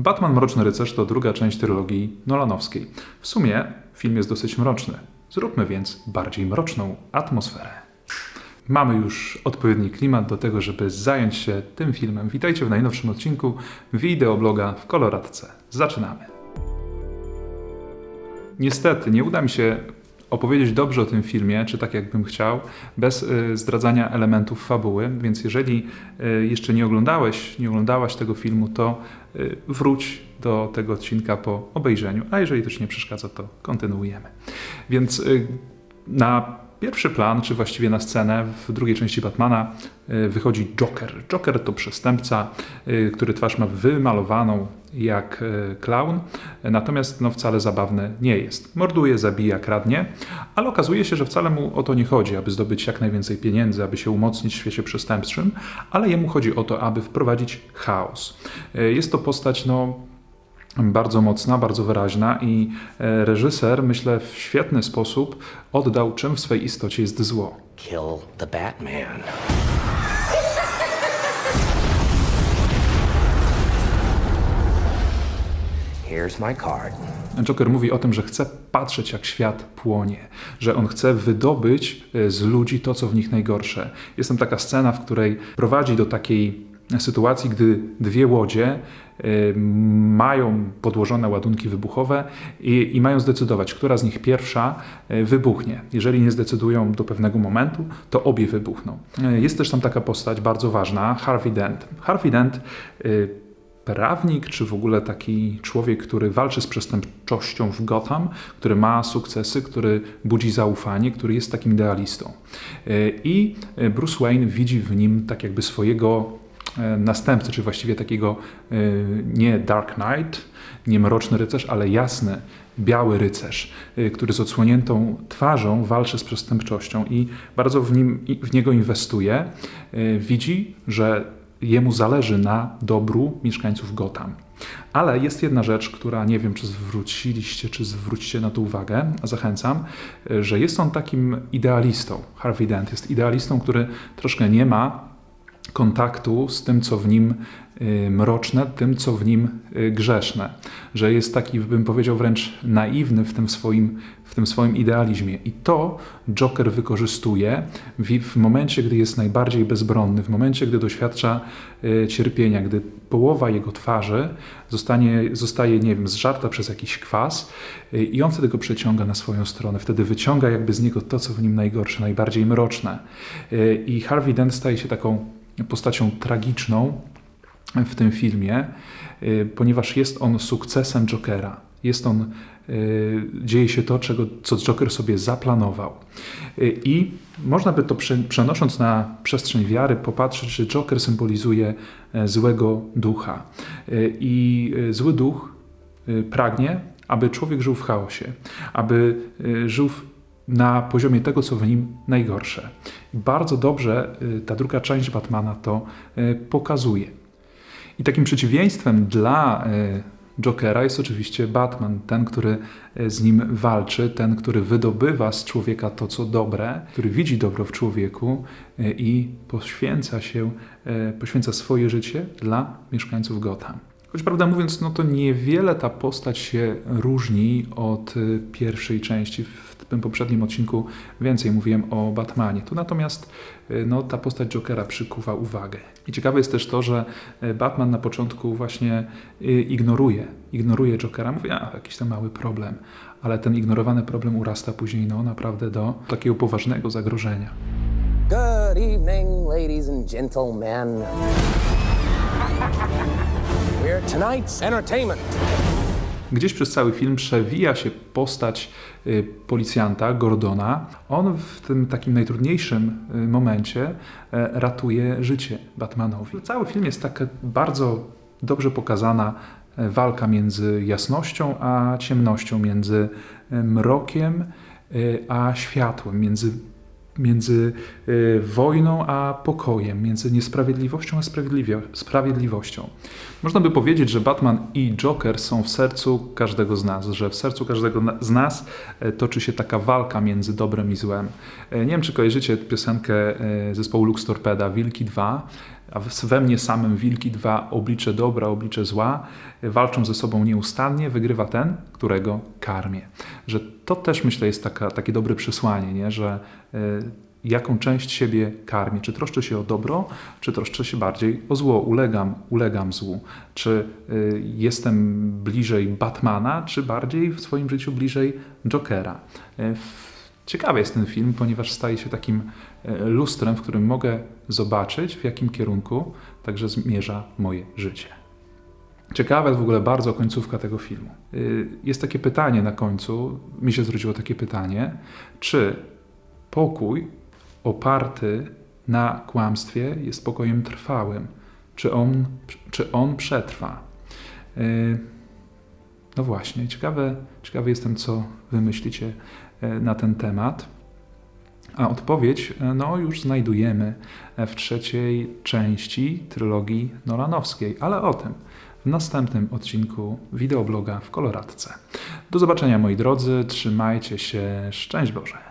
Batman Mroczny Rycerz to druga część trylogii Nolanowskiej. W sumie film jest dosyć mroczny. Zróbmy więc bardziej mroczną atmosferę. Mamy już odpowiedni klimat do tego, żeby zająć się tym filmem. Witajcie w najnowszym odcinku wideobloga w koloradce. Zaczynamy. Niestety nie uda mi się opowiedzieć dobrze o tym filmie, czy tak jakbym chciał, bez y, zdradzania elementów fabuły, więc jeżeli y, jeszcze nie oglądałeś, nie oglądałaś tego filmu, to wróć do tego odcinka po obejrzeniu, a jeżeli to ci nie przeszkadza, to kontynuujemy. Więc y, na pierwszy plan, czy właściwie na scenę w drugiej części Batmana y, wychodzi Joker. Joker to przestępca, y, który twarz ma wymalowaną jak klaun, natomiast no, wcale zabawny nie jest. Morduje, zabija, kradnie, ale okazuje się, że wcale mu o to nie chodzi, aby zdobyć jak najwięcej pieniędzy, aby się umocnić w świecie przestępczym, ale jemu chodzi o to, aby wprowadzić chaos. Y, Jest to postać, no, bardzo mocna, bardzo wyraźna i e, reżyser, myślę, w świetny sposób oddał, czym w swej istocie jest zło. Kill the Batman. Joker mówi o tym, że chce patrzeć, jak świat płonie, że on chce wydobyć e, z ludzi to, co w nich najgorsze. Jest tam taka scena, w której prowadzi do takiej sytuacji, gdy dwie łodzie e, mają podłożone ładunki wybuchowe i, i mają zdecydować, która z nich pierwsza e, wybuchnie. Jeżeli nie zdecydują do pewnego momentu, to obie wybuchną. Jest też tam taka postać bardzo ważna, Harvey Dent. Harvey Dent prawnik, czy w ogóle taki człowiek, który walczy z przestępczością w Gotham, który ma sukcesy, który budzi zaufanie, który jest takim idealistą. E, I Bruce Wayne widzi w nim tak jakby swojego e, następcę, czy właściwie takiego e, nie Dark Knight, nie mroczny rycerz, ale jasny, biały rycerz, który z odsłoniętą twarzą walczy z przestępczością i bardzo w, nim, w niego inwestuje. Widzi, że jemu zależy na dobru mieszkańców Gotham. Ale jest jedna rzecz, która nie wiem, czy zwróciliście, czy zwrócicie na to uwagę, zachęcam, e, że jest on takim idealistą. Harvey Dent jest idealistą, który troszkę nie ma kontaktu z tym, co w nim y, mroczne, tym, co w nim y, grzeszne. Że jest taki, bym powiedział, wręcz naiwny w tym swoim, w tym swoim idealizmie. I to Joker wykorzystuje w, w momencie, gdy jest najbardziej bezbronny, w momencie, gdy doświadcza y, cierpienia, gdy połowa jego twarzy zostanie, zostaje, nie wiem, zżarta przez jakiś kwas i on wtedy go przeciąga na swoją stronę. Wtedy wyciąga jakby z niego to, co w nim najgorsze, najbardziej mroczne. I Harvey Dent staje się taką postacią tragiczną w tym filmie, y, ponieważ jest on sukcesem Jokera. Jest on, y, dzieje się to, czego, co Joker sobie zaplanował. Y, I można by to prze, przenosząc na przestrzeń wiary popatrzeć, że Joker symbolizuje e, złego ducha. I y, zły duch pragnie, aby człowiek żył w chaosie, aby y, żył w na poziomie tego, co w nim najgorsze. Bardzo dobrze y, ta druga część Batmana to y, pokazuje. I takim przeciwieństwem dla y, Jokera jest oczywiście Batman, ten, który z nim walczy, ten, który wydobywa z człowieka to, co dobre, który widzi dobro w człowieku i poświęca się, poświęca swoje życie dla mieszkańców Gotham. Choć prawdę mówiąc, no to niewiele ta postać się różni od y, pierwszej części. W tym poprzednim odcinku więcej mówiłem o Batmanie. Tu natomiast y, no, ta postać Jokera przykuwa uwagę. I ciekawe jest też to, że y, Batman na początku właśnie ignoruje, ignoruje Jokera. Mówi, a jakiś tam mały problem. Ale ten ignorowany problem urasta później no, naprawdę do takiego poważnego zagrożenia. Good evening, ladies and gentlemen. Gdzieś przez cały film przewija się postać y, policjanta Gordona. On w tym takim najtrudniejszym y, momencie e, ratuje życie Batmanowi. Cały film jest taka bardzo dobrze pokazana e, walka między jasnością a ciemnością, między e, mrokiem a światłem, między między y, wojną a pokojem, między niesprawiedliwością a sprawiedliwością. Można by powiedzieć, że Batman i Joker są w sercu każdego z nas, że w sercu każdego z nas e, toczy się taka walka między dobrem i złem. E, Nie wiem, czy kojarzycie piosenkę e, zespołu Lux Torpeda, Wilki 2, a we mnie samym wilki dwa, oblicze dobra, oblicze zła, walczą ze sobą nieustannie, wygrywa ten, którego karmię. Że to też myślę jest taka, takie dobre przesłanie, nie? że y, jaką część siebie karmię, czy troszczę się o dobro, czy troszczę się bardziej o zło, ulegam, ulegam złu, czy y, jestem bliżej Batmana, czy bardziej w swoim życiu bliżej Jokera. Y, Ciekawy jest ten film, ponieważ staje się takim e, lustrem, w którym mogę zobaczyć, w jakim kierunku także zmierza moje życie. Ciekawa jest w ogóle bardzo końcówka tego filmu. Y, Jest takie pytanie na końcu, mi się zrodziło takie pytanie, czy pokój oparty na kłamstwie jest pokojem trwałym? Czy on, czy on przetrwa? Y, No właśnie, ciekawe, ciekawy jestem, co wy myślicie na ten temat. A odpowiedź e, no, już znajdujemy e, w trzeciej części trylogii Nolanowskiej, ale o tym w następnym odcinku wideobloga w koloradce. Do zobaczenia moi drodzy, trzymajcie się, szczęść Boże.